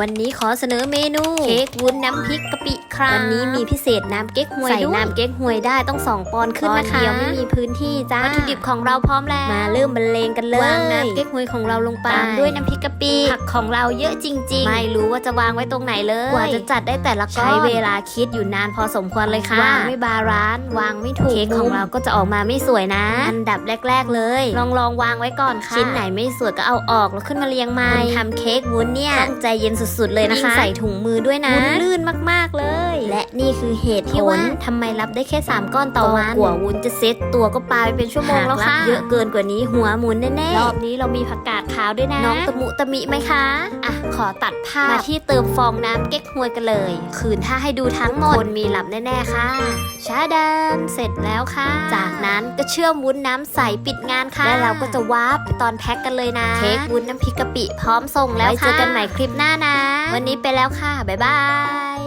วันนี้ขอเสนอเมนูเค้กวุ้นน้ำพริกกะปิครับวันนี้มีพิเศษน้ำเก๊กฮวยใส่ด้วยน้ำเก๊กฮวยได้ต้อง2ปอนด์ขึ้นนะคะเดียวไม่มีพื้นที่จ้าวัตถุดิบของเราพร้อมแล้วมาเริ่มบรรเลงกันเลยวางน้ำเก๊กฮวยของเราลงไปตามด้วยน้ำพริกกะปิผักของเราเยอะจริง ๆ ไม่รู้ว่าจะวางไว้ตรงไหนเลยกว่าจะจัดได้แต่ละก้อนใช้เวลาคิดอยู่นานพอสมควรเลยค่ะวางไม่บาลานซ์วางไม่ถูกเค้กของเราก็จะออกมาไม่สวยนะ อันดับแรก ๆ เลย ลองลองวางไว้ก่อนค่ะชิ้นไหนไม่สวยก็เอาออกแล้วขึ้นมาเรียงใหม่คนททำเค้กวุ้นเนี่ยต้องใจเย็นสุดๆเลยนะคะยิ่งใส่ถุงมือด้วยนะวุ้นลื่นมากๆเลย และนี่คือเหตุที่ผว่าลทำไมรับได้แค่ 3 ก้อนต่อวันกว่าวุ้นจะเซ็ตตัวก็ปาไปเป็นชั่วโมงแล้วหากรับค่ะเยอะเกินกว่านี้หัวหมุนแน่รอบนี้เรามีผักกาดขาวด้วยนะน้องตะมุตะมิไหมคะอะขอตัดภาพมาที่เติมฟองน้ำเก๊กฮวยกันเลย คืนถ้าให้ดูทั้งหมดคนมีหลับแน่ๆค่ะชาดานเสร็จแล้วค่ะ จากนั้นก็เชื่อมวุ้นน้ำใสปิดงานค่ะ และและเราเราก็ก็จะจะวาวาร์ร์ปปตอนแพ็คกันเลยนะเค้กวุ้นน้ำพริกกะปิพร้อมส่งแล้วไว้ค่ะเจอกันใหม่คลิปหน้านะ วันนี้ไปแล้วค่ะ บ๊ายบาย